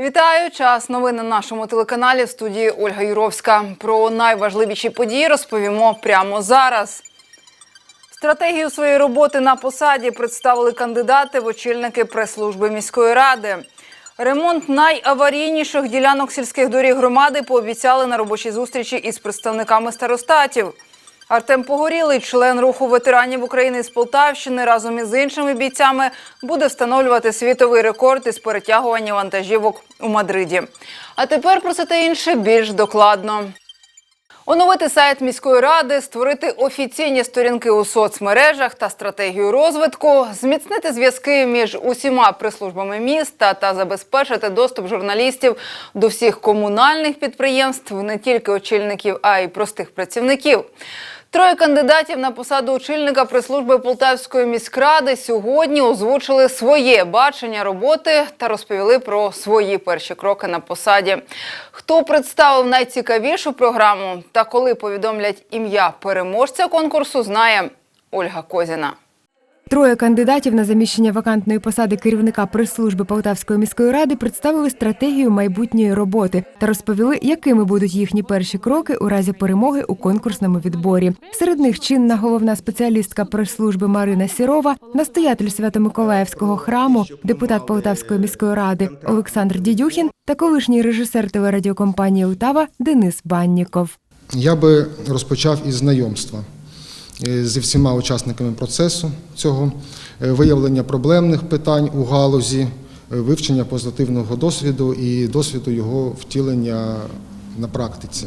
Вітаю! Час новин на нашому телеканалі в студії Ольга Юровська. Про найважливіші події розповімо прямо зараз. Стратегію своєї роботи на посаді представили кандидати в очільники прес-служби міської ради. Ремонт найаварійніших ділянок сільських доріг громади пообіцяли на робочій зустрічі із представниками старостатів. Артем Погорілий, член руху ветеранів України з Полтавщини, разом із іншими бійцями буде встановлювати світовий рекорд із перетягування вантажівок у Мадриді. А тепер про це та інше більш докладно. Оновити сайт міської ради, створити офіційні сторінки у соцмережах та стратегію розвитку, зміцнити зв'язки між усіма прислужбами міста та забезпечити доступ журналістів до всіх комунальних підприємств, не тільки очільників, а й простих працівників. Троє кандидатів на посаду очільника прес-служби Полтавської міськради сьогодні озвучили своє бачення роботи та розповіли про свої перші кроки на посаді. Хто представив найцікавішу програму та коли повідомлять ім'я переможця конкурсу, знає Ольга Козіна. Троє кандидатів на заміщення вакантної посади керівника прес-служби Полтавської міської ради представили стратегію майбутньої роботи та розповіли, якими будуть їхні перші кроки у разі перемоги у конкурсному відборі. Серед них чинна головна спеціалістка прес-служби Марина Сірова, настоятель Свято-Миколаївського храму, депутат Полтавської міської ради Олександр Дідюхін та колишній режисер телерадіокомпанії Утава Денис Банніков. Я би розпочав із знайомства зі всіма учасниками процесу цього, е, виявлення проблемних питань у галузі, е, вивчення позитивного досвіду і досвіду його втілення на практиці.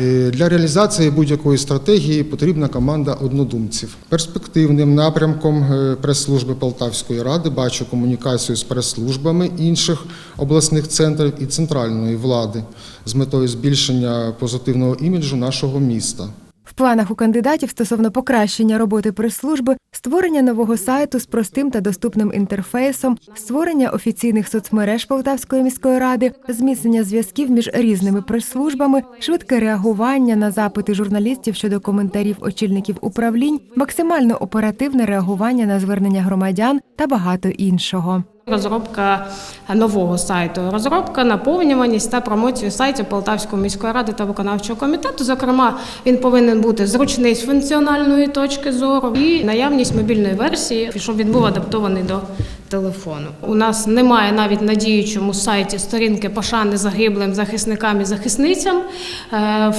Е, Для реалізації будь-якої стратегії потрібна команда однодумців. Перспективним напрямком е, прес-служби Полтавської ради бачу комунікацію з прес-службами інших обласних центрів і центральної влади з метою збільшення позитивного іміджу нашого міста. В планах у кандидатів стосовно покращення роботи прес-служби, створення нового сайту з простим та доступним інтерфейсом, створення офіційних соцмереж Полтавської міської ради, зміцнення зв'язків між різними прес-службами, швидке реагування на запити журналістів щодо коментарів очільників управлінь, максимально оперативне реагування на звернення громадян та багато іншого. Розробка нового сайту, розробка, наповнюваність та промоцію сайтів Полтавської міської ради та виконавчого комітету. Зокрема, він повинен бути зручний з функціональної точки зору і наявність мобільної версії, щоб він був адаптований до телефону. У нас немає навіть на діючому сайті сторінки пошани загиблим захисникам і захисницям. Е,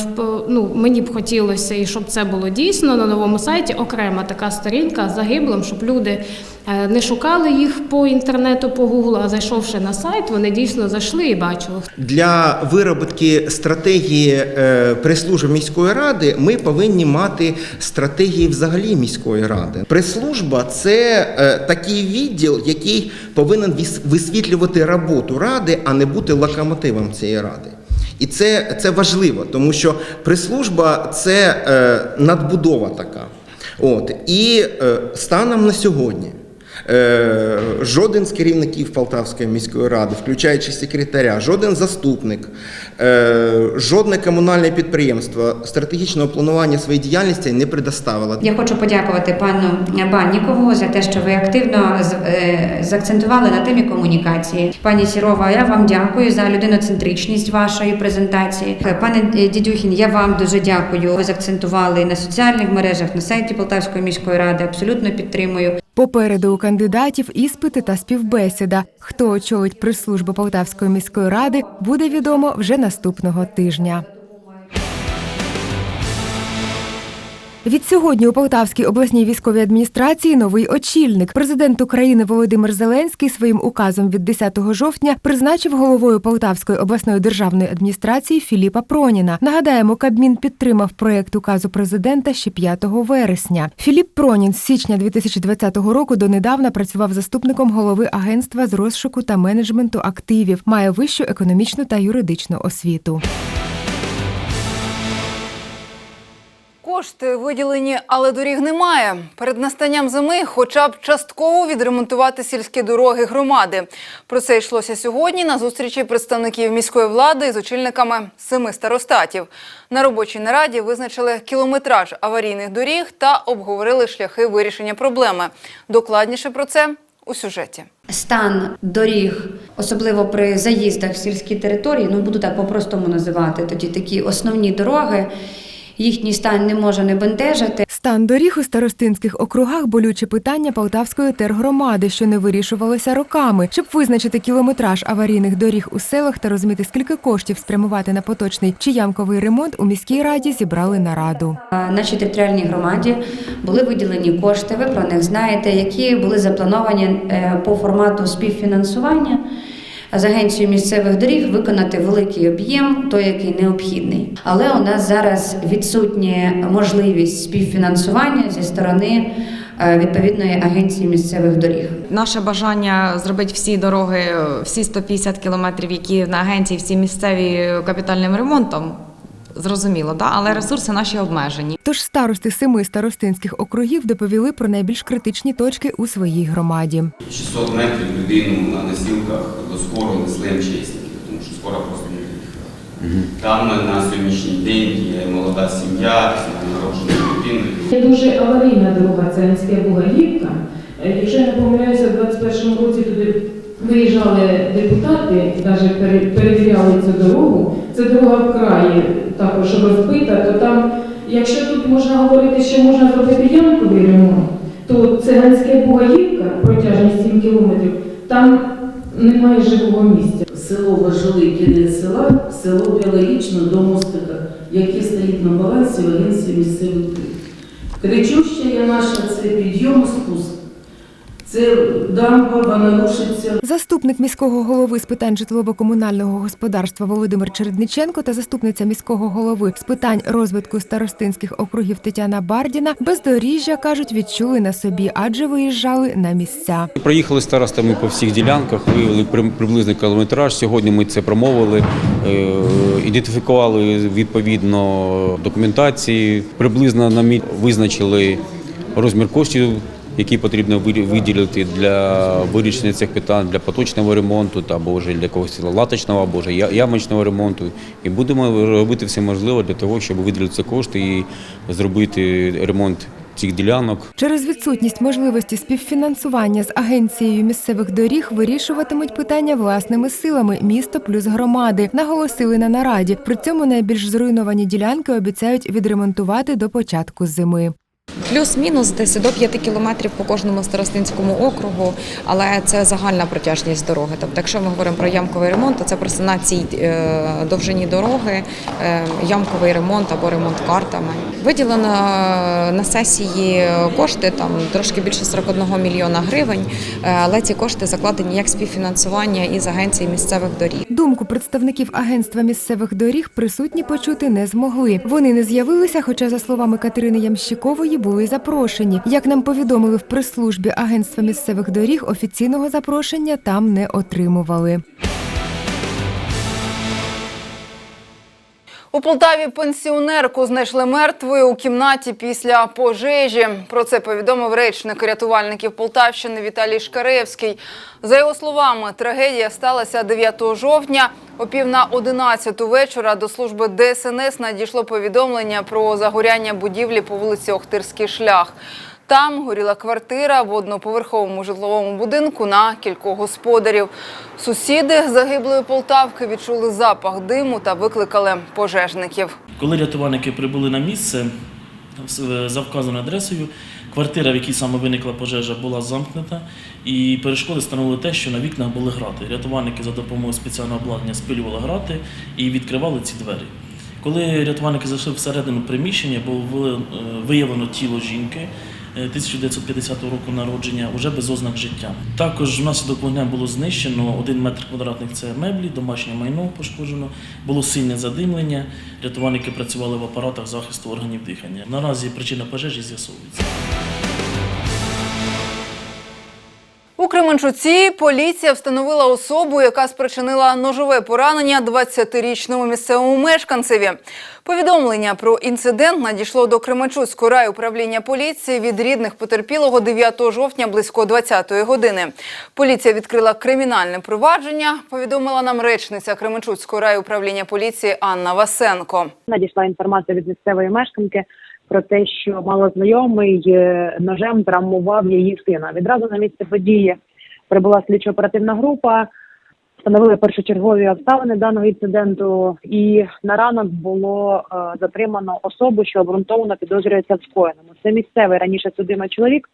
Ну, мені б хотілося, і щоб це було дійсно на новому сайті окрема така сторінка загиблим, щоб люди не шукали їх по інтернету, по гуглу, а зайшовши на сайт, вони дійсно зайшли і бачили. Для виробітки стратегії е, прес-служби міської ради ми повинні мати стратегії взагалі міської ради. Прес-служба це е, такий відділ, який повинен висвітлювати роботу ради, а не бути локомотивом цієї ради. І це, це важливо, тому що прес-служба це е, надбудова така. От і е, станом на сьогодні. Е, Жоден з керівників Полтавської міської ради, включаючи секретаря, жоден заступник, е, жодне комунальне підприємство стратегічного планування своєї діяльності не предоставило. Я хочу подякувати пану Баннікову за те, що ви активно е, заакцентували на темі комунікації. Пані Сірова, я вам дякую за людиноцентричність вашої презентації. Пане Дідюхін, я вам дуже дякую. Ви заакцентували на соціальних мережах, на сайті Полтавської міської ради. Абсолютно підтримую. Попереду у кандидатів іспити та співбесіда. Хто очолить прес-службу Полтавської міської ради, буде відомо вже наступного тижня. Від сьогодні у Полтавській обласній військовій адміністрації новий очільник. Президент України Володимир Зеленський своїм указом від 10 жовтня призначив головою Полтавської обласної державної адміністрації Філіпа Проніна. Нагадаємо, Кабмін підтримав проект указу президента ще 5 вересня. Філіп Пронін з січня 2020 року донедавна працював заступником голови агентства з розшуку та менеджменту активів, має вищу економічну та юридичну освіту. Кошти виділені, але доріг немає. Перед настанням зими хоча б частково відремонтувати сільські дороги громади. Про це йшлося сьогодні на зустрічі представників міської влади з очільниками семи старостатів. На робочій нараді визначили кілометраж аварійних доріг та обговорили шляхи вирішення проблеми. Докладніше про це у сюжеті. Стан доріг, особливо при заїздах в сільські території, ну буду так по-простому називати, тоді такі основні дороги, їхній стан не може не бентежити. Стан доріг у старостинських округах болюче питання Полтавської тергромади, що не вирішувалося роками. Щоб визначити кілометраж аварійних доріг у селах та розуміти, скільки коштів спрямувати на поточний чи ямковий ремонт, у міській раді зібрали нараду. А Нашій територіальній громаді були виділені кошти, ви про них знаєте, які були заплановані е, по формату співфінансування з агенцією місцевих доріг виконати великий об'єм, той, який необхідний. Але у нас зараз відсутня можливість співфінансування зі сторони е, відповідної агенції місцевих доріг. Наше бажання зробити всі дороги, всі 150 кілометрів, які на агенції, всі місцеві капітальним ремонтом. Зрозуміло, да? але ресурси наші обмежені. Тож старости семи старостинських округів доповіли про найбільш критичні точки у своїй громаді. 600 метрів людину на носілках до скору несли МЧСники, тому що скоро просто не. Там на сьогоднішній день є молода сім'я з народженою дитиною. Є дуже аварійна дорога, це Ганська Бугаївка. Якщо я не помиляюся, в 21-му році туди виїжджали депутати, навіть перевіряли цю дорогу. Це дорога в краї також розбита, то там, якщо тут можна говорити, що можна зробити ямковий ремонт, то це Ганська Бугаївка, протяжність 7 кілометрів, там немає живого місця. Село Важовий кінець села, село біологічно до мостика, яке стоїть на балансі в агенції місцевих. Кричуща є наша це підйом спуск. Це дамба, вона рушиться. Заступник міського голови з питань житлово-комунального господарства Володимир Чередниченко та заступниця міського голови з питань розвитку старостинських округів Тетяна Бардіна бездоріжжя кажуть, відчули на собі, адже виїжджали на місця. Проїхали старостами по всіх ділянках, виявили при- приблизний кілометраж. Сьогодні ми це промовили, е, ідентифікували відповідно документації, приблизно намі- визначили розмір коштів, які потрібно ви- виділити для вирішення цих питань для поточного ремонту або вже для когось латочного, або вже ямочного ремонту. І будемо робити все можливе для того, щоб виділити кошти і зробити ремонт цих ділянок. Через відсутність можливості співфінансування з агенцією місцевих доріг вирішуватимуть питання власними силами місто плюс громади. Наголосили на нараді. При цьому найбільш зруйновані ділянки обіцяють відремонтувати до початку зими. Плюс-мінус десь до 5 кілометрів по кожному старостинському округу, але це загальна протяжність дороги. Тобто, якщо ми говоримо про ямковий ремонт, то це просто на цій е, довжині дороги е, ямковий ремонт або ремонт картами. Виділено на сесії кошти там трошки більше 41 мільйона гривень, е, але ці кошти закладені як співфінансування із агенції місцевих доріг. Думку представників агентства місцевих доріг присутні почути не змогли. Вони не з'явилися, хоча, за словами Катерини Ямщикової, були запрошені. Як нам повідомили в прес-службі агентства місцевих доріг, офіційного запрошення там не отримували. У Полтаві пенсіонерку знайшли мертвою у кімнаті після пожежі. Про це повідомив речник рятувальників Полтавщини Віталій Шкаревський. За його словами, трагедія сталася 9 жовтня. О пів на 11 вечора до служби ДСНС надійшло повідомлення про загоряння будівлі по вулиці Охтирський шлях. Там горіла квартира в одноповерховому житловому будинку на кількох господарів. Сусіди загиблої Полтавки відчули запах диму та викликали пожежників. Коли рятувальники прибули на місце за вказаною адресою, квартира, в якій саме виникла пожежа, була замкнута, і перешкоди становили те, що на вікнах були грати. Рятувальники за допомогою спеціального обладнання спилювали грати і відкривали ці двері. Коли рятувальники зайшли всередину приміщення, було е, виявлено тіло жінки. Е, 1950 року народження, уже без ознак життя. Також внаслідок вогня було знищено 1 метр квадратних це меблі, домашнє майно пошкоджено, було сильне задимлення. Рятувальники працювали в апаратах захисту органів дихання. Наразі причина пожежі з'ясовується. Кременчуці поліція встановила особу, яка спричинила ножове поранення 20-річному місцевому мешканцеві. Повідомлення про інцидент надійшло до Кременчуцького райуправління поліції від рідних потерпілого 9 жовтня близько 20-ї години. Поліція відкрила кримінальне провадження, повідомила нам речниця Кременчуцького райуправління поліції Анна Васенко. надійшла інформація від місцевої мешканки про те, що малознайомий е, ножем травмував її сина. Відразу на місце події прибула слідчо-оперативна група, встановили першочергові обставини даного інциденту, і на ранок було е, затримано особу, що обґрунтовано підозрюється в скоєному. Це місцевий раніше судимий чоловік,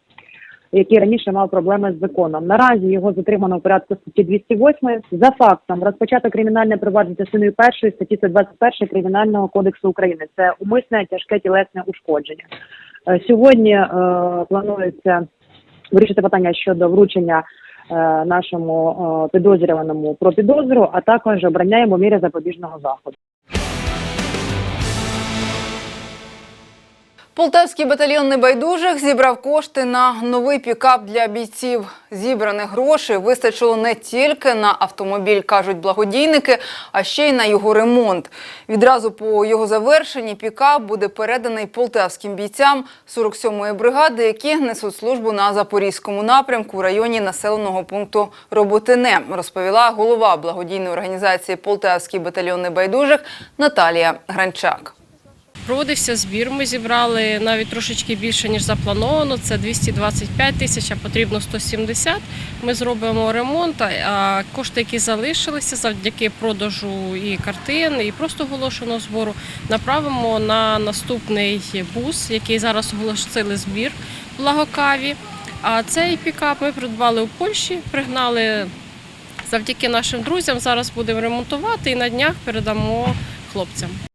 який раніше мав проблеми з законом. Наразі його затримано в порядку статті 208. За фактом розпочато кримінальне провадження частиною першої статті 121 Кримінального кодексу України. Це умисне тяжке тілесне ушкодження. Е, Сьогодні е, планується вирішити питання щодо вручення е, нашому е, підозрюваному про підозру, а також обрання йому міри запобіжного заходу. Полтавський батальйон небайдужих зібрав кошти на новий пікап для бійців. Зібраних грошей вистачило не тільки на автомобіль, кажуть благодійники, а ще й на його ремонт. Відразу по його завершенні пікап буде переданий полтавським бійцям 47-ї бригади, які несуть службу на запорізькому напрямку в районі населеного пункту Роботине, розповіла голова благодійної організації Полтавський батальйон небайдужих Наталія Гранчак. Проводився збір. Ми зібрали навіть трошечки більше ніж заплановано. Це 225 тисяч, а потрібно 170. Ми зробимо ремонт. А кошти, які залишилися завдяки продажу і картин, і просто оголошеного збору, направимо на наступний бус, який зараз оголосили збір в Лагокаві. А цей пікап ми придбали у Польщі, пригнали завдяки нашим друзям. Зараз будемо ремонтувати і на днях передамо хлопцям.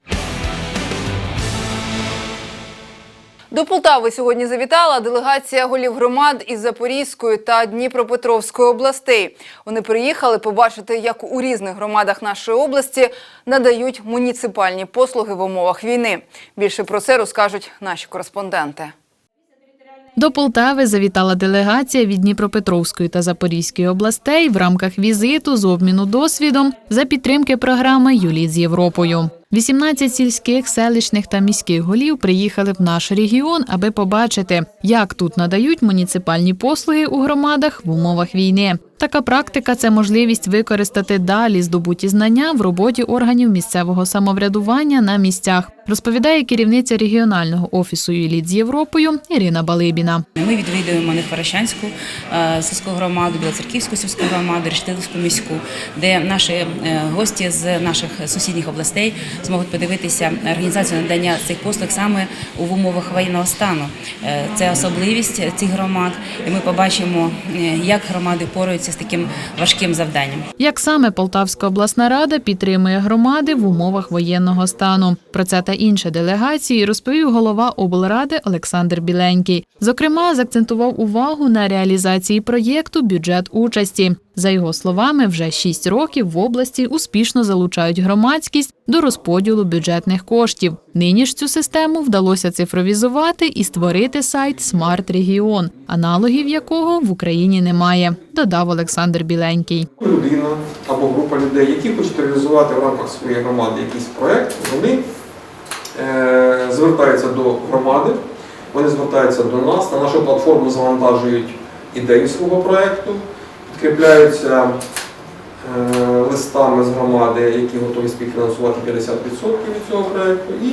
До Полтави сьогодні завітала делегація голів громад із Запорізької та Дніпропетровської областей. Вони приїхали побачити, як у різних громадах нашої області надають муніципальні послуги в умовах війни. Більше про це розкажуть наші кореспонденти. До Полтави завітала делегація від Дніпропетровської та Запорізької областей в рамках візиту з обміну досвідом за підтримки програми Юліт з Європою. 18 сільських, селищних та міських голів приїхали в наш регіон, аби побачити, як тут надають муніципальні послуги у громадах в умовах війни. Така практика це можливість використати далі здобуті знання в роботі органів місцевого самоврядування на місцях, розповідає керівниця регіонального офісу «Юліт з Європою Ірина Балибіна. Ми відвідуємо Нехворощанську е, сільську громаду, Білоцерківську сільську громаду, Рештилівську міську, де наші е, гості з наших сусідніх областей зможуть подивитися організацію надання цих послуг саме в умовах воєнного стану. Е, Це особливість цих громад, і ми побачимо, як громади пораються з таким важким завданням. Як саме Полтавська обласна рада підтримує громади в умовах воєнного стану? Про це та інші делегації розповів голова облради Олександр Біленький. Зокрема, закцентував увагу на реалізації проєкту бюджет участі. За його словами, вже шість років в області успішно залучають громадськість до розподілу бюджетних коштів. Нині ж цю систему вдалося цифровізувати і створити сайт Смарт Регіон, аналогів якого в Україні немає, додав Олександр Біленький. людина або група людей, які хочуть реалізувати в рамках своєї громади якийсь проект, вони е, звертаються до громади, вони звертаються до нас, на нашу платформу завантажують ідею свого проекту, підкріпляються е, листами з громади, які готові співфінансувати 50% від цього проекту, і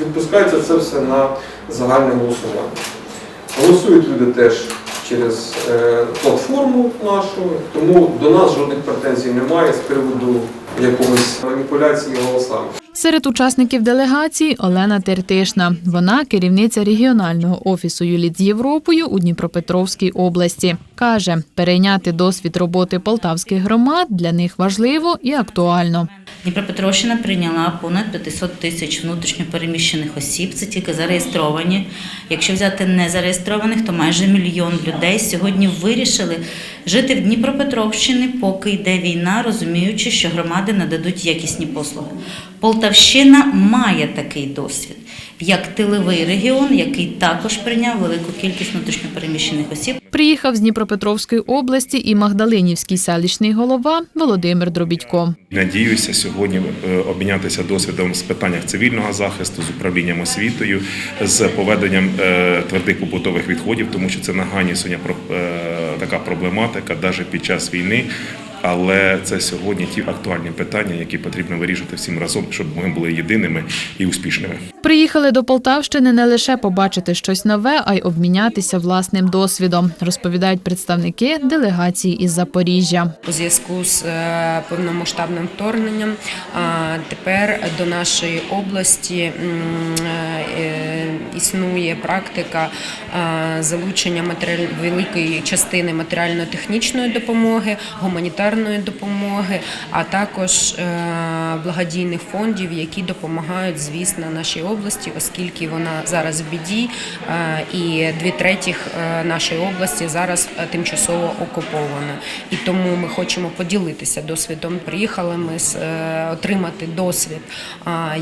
відпускається це все на загальне голосування. Голосують люди теж через е, платформу нашу, тому до нас жодних претензій немає з приводу якогось маніпуляції голосами. Серед учасників делегації Олена Тертишна. Вона керівниця регіонального офісу «Юліт з Європою у Дніпропетровській області. Каже, перейняти досвід роботи полтавських громад для них важливо і актуально. Дніпропетровщина прийняла понад 500 тисяч внутрішньопереміщених осіб. Це тільки зареєстровані. Якщо взяти незареєстрованих, то майже мільйон людей сьогодні вирішили жити в Дніпропетровщині, поки йде війна, розуміючи, що громади нададуть якісні послуги. Полтавщина має такий досвід. Як тиловий регіон, який також прийняв велику кількість внутрішньопереміщених осіб. Приїхав з Дніпропетровської області і Магдалинівський селищний голова Володимир Дробідько. Надіюся сьогодні е, обмінятися досвідом з питаннях цивільного захисту, з управлінням освітою, з поведенням е, твердих побутових відходів, тому що це нагальні сьогодні про- е, така проблематика, навіть під час війни. Але це сьогодні ті актуальні питання, які потрібно вирішити всім разом, щоб ми були єдиними і успішними. Приїхали до Полтавщини не лише побачити щось нове, а й обмінятися власним досвідом, розповідають представники делегації із Запоріжжя. у зв'язку з е, повномасштабним вторгненням. А тепер до нашої області е, існує практика е, залучення матеріаль... великої частини матеріально-технічної допомоги, гуманітарної допомоги, а також е, благодійних фондів, які допомагають, звісно, нашій області, оскільки вона зараз в біді, е, і дві третіх е, нашої області зараз тимчасово окупована. І тому ми хочемо поділитися досвідом. Приїхали ми отримати досвід,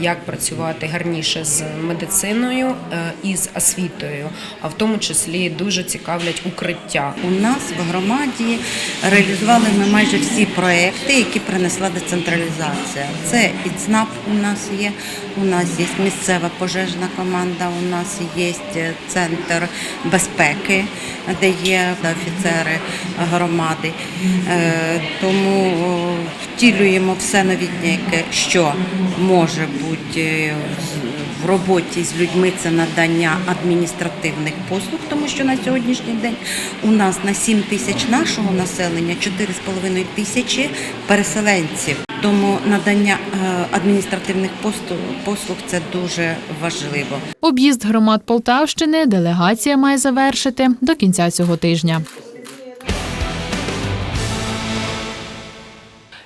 як працювати гарніше з медициною і з освітою, а в тому числі дуже цікавлять укриття. У нас в громаді реалізували ми майже всі проекти, які принесла децентралізація. Це і ЦНАП у нас є, у нас є місцева пожежна команда, у нас є центр безпеки, де є офіцери громади. Е, Тому втілюємо все новітнє, що може бути е, в роботі з людьми. Це надання адміністративних послуг, тому що на сьогоднішній день у нас на 7 тисяч нашого населення 4,5 тисячі переселенців. Тому надання е, адміністративних послуг це дуже важливо. Об'їзд громад Полтавщини делегація має завершити до кінця цього тижня.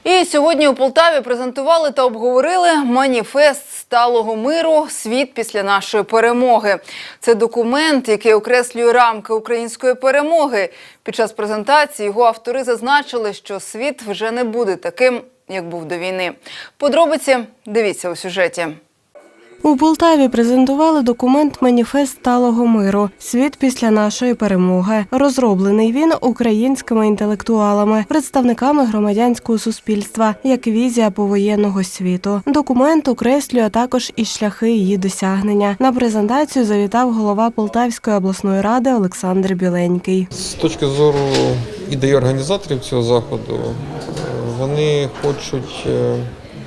І сьогодні у Полтаві презентували та обговорили маніфест сталого миру Світ після нашої перемоги. Це документ, який окреслює рамки української перемоги. Під час презентації його автори зазначили, що світ вже не буде таким, як був до війни. Подробиці дивіться у сюжеті. У Полтаві презентували документ Маніфест сталого миру Світ після нашої перемоги. Розроблений він українськими інтелектуалами, представниками громадянського суспільства, як візія повоєнного світу. Документ окреслює також і шляхи її досягнення. На презентацію завітав голова Полтавської обласної ради Олександр Біленький. З точки зору ідеї організаторів цього заходу, вони хочуть е,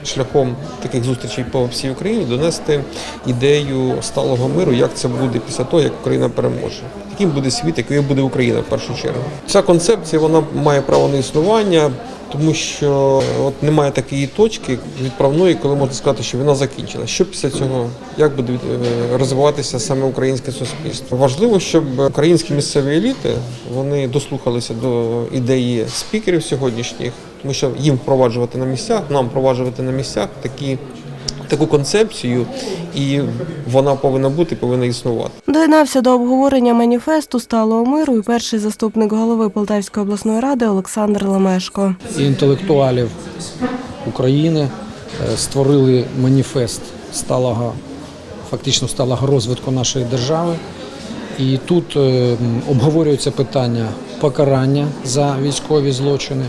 шляхом таких зустрічей по всій Україні донести ідею сталого миру, як це буде після того, як Україна переможе. Яким буде світ, якою буде Україна в першу чергу. Ця концепція вона має право на існування. Тому що от немає такої точки відправної, коли можна сказати, що війна закінчилася. Що після цього, як буде е, розвиватися саме українське суспільство? Важливо, щоб українські місцеві еліти вони дослухалися до ідеї спікерів сьогоднішніх, тому що їм впроваджувати на місцях, нам впроваджувати на місцях такі. Таку концепцію, і вона повинна бути, повинна існувати. Доєднався до обговорення маніфесту сталого миру і перший заступник голови Полтавської обласної ради Олександр Лемешко. інтелектуалів України е, створили маніфест сталого, фактично сталого розвитку нашої держави. І тут е, обговорюються питання покарання за військові злочини,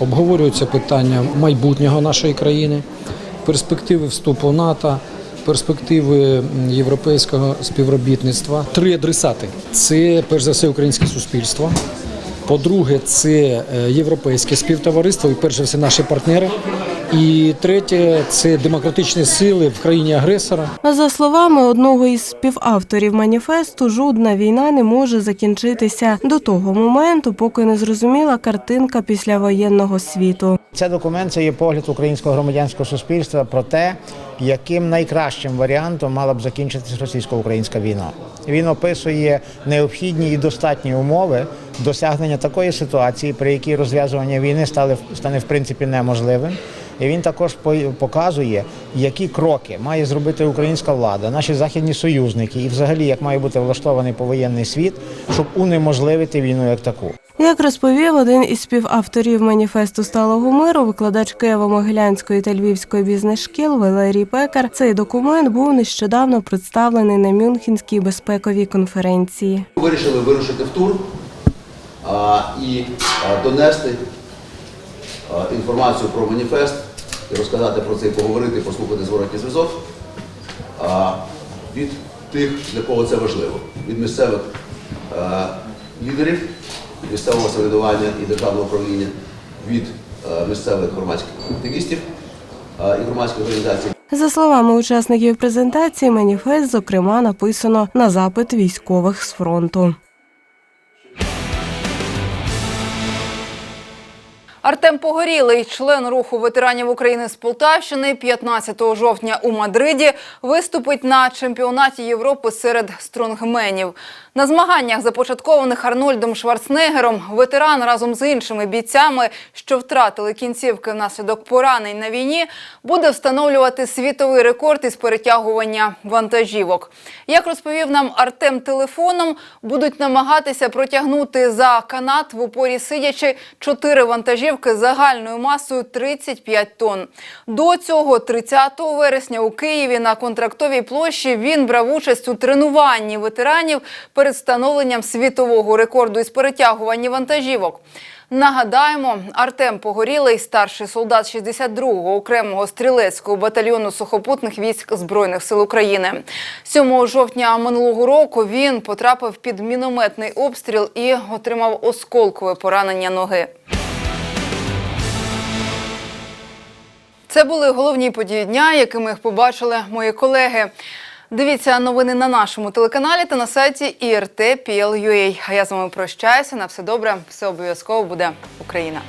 обговорюються питання майбутнього нашої країни, перспективи вступу НАТО, перспективи європейського співробітництва. Три адресати: це перш за все українське суспільство. По-друге, це е, європейське співтовариство і перш за все наші партнери. І третє це демократичні сили в країні агресора. За словами одного із співавторів маніфесту, жодна війна не може закінчитися до того моменту, поки не зрозуміла картинка післявоєнного світу. Це документ це є погляд українського громадянського суспільства про те, яким найкращим варіантом мала б закінчитися російсько-українська війна. Він описує необхідні і достатні умови досягнення такої ситуації, при якій розв'язування війни стали стане в принципі неможливим. І він також по- показує, які кроки має зробити українська влада, наші західні союзники, і взагалі як має бути влаштований повоєнний світ, щоб унеможливити війну як таку. Як розповів один із співавторів маніфесту сталого миру, викладач Києво-Могилянської та Львівської бізнес-шкіл Валерій Пекар, цей документ був нещодавно представлений на Мюнхенській безпековій конференції. Вирішили вирушити в тур а, і а, донести а, інформацію про маніфест і розказати про це, і поговорити, послухати зворотній зв'язок від тих, для кого це важливо, від місцевих а, лідерів, місцевого самоврядування і державного управління, від е, місцевих громадських активістів е, і громадських організацій. За словами учасників презентації, маніфест, зокрема, написано на запит військових з фронту. Артем Погорілий, член руху ветеранів України з Полтавщини, 15 жовтня у Мадриді виступить на чемпіонаті Європи серед стронгменів. На змаганнях, започаткованих Арнольдом Шварценеггером, ветеран разом з іншими бійцями, що втратили кінцівки внаслідок поранень на війні, буде встановлювати світовий рекорд із перетягування вантажівок. Як розповів нам Артем телефоном, будуть намагатися протягнути за канат в упорі сидячи чотири вантажівки загальною масою 35 тонн. До цього 30 вересня у Києві на контрактовій площі він брав участь у тренуванні ветеранів перед встановленням світового рекорду із перетягування вантажівок. Нагадаємо, Артем Погорілий, старший солдат 62-го окремого стрілецького батальйону сухопутних військ Збройних сил України. 7 жовтня минулого року він потрапив під мінометний обстріл і отримав осколкове поранення ноги. Це були головні події дня, якими їх побачили мої колеги. Дивіться новини на нашому телеканалі та на сайті IRT.PL.UA. А я з вами прощаюся. На все добре. Все обов'язково буде Україна.